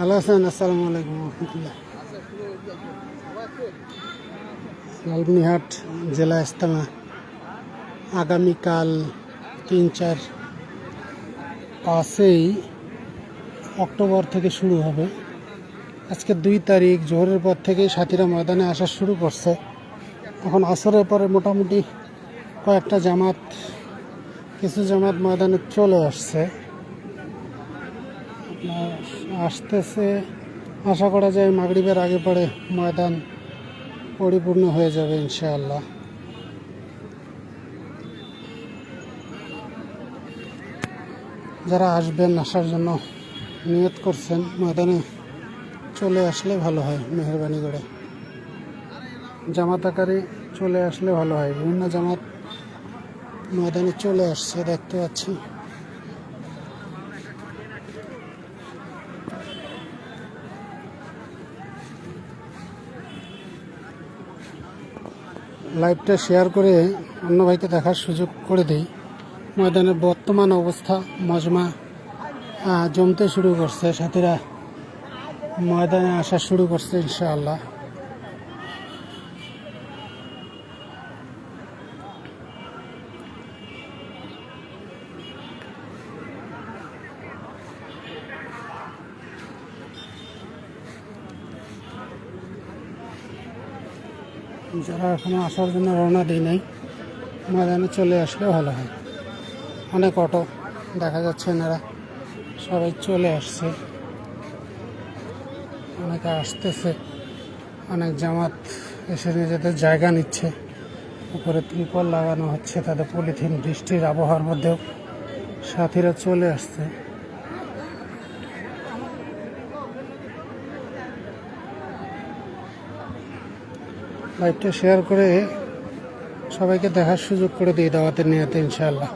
ভালো আছেন? আসসালামু আলাইকুম রহমতুল্লাহ। জেলা ইস্তামা আগামীকাল তিন, চার পাঁচই অক্টোবর থেকে শুরু হবে। আজকে দুই তারিখ, জোহরের পর থেকেই সাথীরা ময়দানে আসা শুরু করছে। এখন আসরের পরে মোটামুটি কয়েকটা জামাত, কিছু জামাত ময়দানে চলে আসছে। আসতেছে। আশা করা যায় মাগরিবের আগে পরে ময়দান পরিপূর্ণ হয়ে যাবে ইনশাআল্লাহ। যারা আসবেন আসার জন্য নিয়ত করছেন, ময়দানে চলে আসলে ভালো হয় মেহরবানি করে। জামাত আকারে চলে আসলে ভালো হয়। বিভিন্ন জামাত ময়দানে চলে আসছে, দেখতে পাচ্ছি। লাইভটা শেয়ার করে অন্য ভাইকে দেখার সুযোগ করে দেই। ময়দানের বর্তমান অবস্থা, মজমা জমতে শুরু করছে। সাথীরা ময়দানে আসা শুরু করছে ইনশাআল্লাহ। যারা এখনও আসার জন্য রওনা দিই নাই, ময়দানে চলে আসলে ভালো হয়। অনেক অটো, দেখা যাচ্ছে এনারা সবাই চলে আসছে। অনেকে আসতেছে, অনেক জামাত এসে নিজেদের জায়গা নিচ্ছে। উপরে ত্রিপল লাগানো হচ্ছে, তাদের পলিথিন, বৃষ্টির আবহাওয়ার মধ্যেও সাথীরা চলে আসছে। লাইভটা শেয়ার করে সবাইকে দেখার সুযোগ করে দিয়ে দাওয়াতে নিয়ে ইনশাআল্লাহ